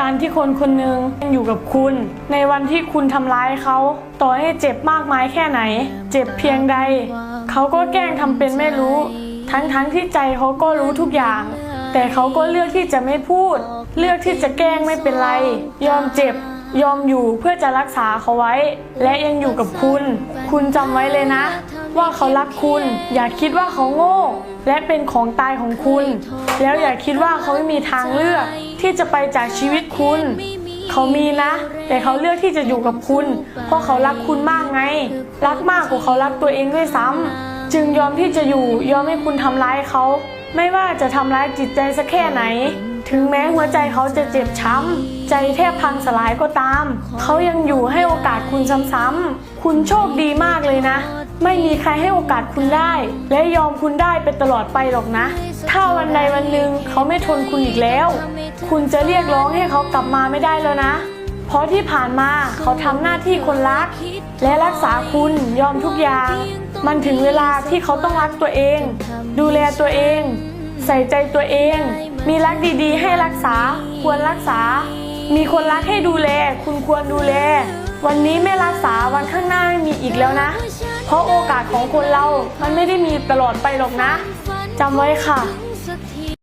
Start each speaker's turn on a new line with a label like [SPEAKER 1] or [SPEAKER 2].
[SPEAKER 1] การที่คนคนหนึ่งอยู่กับคุณ ในวันที่คุณทำร้ายเขาต่อให้เจ็บมากมายแค่ไหน เจ็บเพียงใด เขาก็แกล้งทำเป็นไม่รู้ ทั้งๆทที่ใจเขาก็รู้ทุกอย่าง แต่เขาก็เลือกที่จะไม่พูด เลือกที่จะแกล้งไม่เป็นไร ยอมเจ็บยอมอยู่เพื่อจะรักษาเขาไว้ และยังอยู่กับคุณ คุณจำไว้เลยนะ ว่าเขารักคุณ อย่าคิดว่าเขาโง่ และเป็นของตายของคุณ แล้วอย่าคิดว่าเขาไม่มีทางเลือก ที่จะไปจากชีวิตคุณ เขามีนะ แต่เขาเลือกที่จะอยู่กับคุณ เพราะเขารักคุณมากไง รักมากกว่าเขารักตัวเองด้วยซ้ำจึงยอมที่จะอยู่ยอมให้คุณทำร้ายเขา ไม่ว่าจะทำร้ายจิตใจสักแค่ไหน ถึงแม้หัวใจเขาจะเจ็บช้ำใจแทบพังสลายก็ตาม เขายังอยู่ให้โอกาสคุณซ้ำๆ คุณโชคดีมากเลยนะ ไม่มีใครให้โอกาสคุณได้ และยอมคุณได้ไปตลอดไปหรอกนะ ถ้าวันใดวันหนึ่งเขาไม่ทนคุณอีกแล้ว คุณจะเรียกร้องให้เขากลับมาไม่ได้แล้วนะ เพราะที่ผ่านมาเขาทำหน้าที่คนรัก และรักษาคุณยอมทุกอย่าง มันถึงเวลาที่เขาต้องรักตัวเอง ดูแลตัวเอง ใส่ใจตัวเอง มีรักดีๆ ให้รักษา ควรรักษา มีคนรักให้ดูแล คุณควรดูแล วันนี้ไม่รักษาวันข้างหน้าไม่มีอีกแล้วนะ เพราะโอกาสของคนเรา มันไม่ได้มีตลอดไปหรอกนะจำไว้ค่ะ